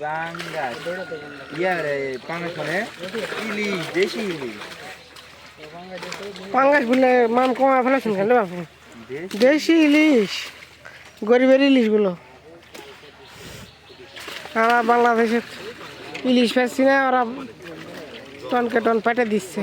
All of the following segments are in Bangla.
পাঙ্গাস ইয়া রে পাঙ্গাস মানে বলে মান কমা ফেলেছেন কেন বাপু দেশি ইলিশ, গরিবের ইলিশগুলো। আমরা বাংলাদেশে ইলিশ পাচ্ছি না ওরা টনকে টন পেটে দিচ্ছে।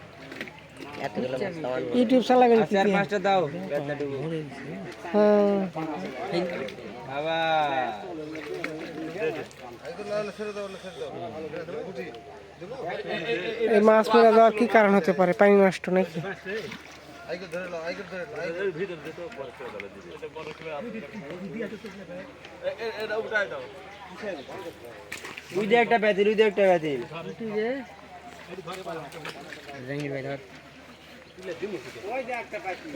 ইউটিউব চালাবেন চার পাঁচটা দাও বাবা। এই মাছ মেরে দেওয়ার কি কারণ হতে পারে? পানি নষ্ট নাকি? তুই দে একটা ব্যাতিল তুই দে একটা ব্যাতিল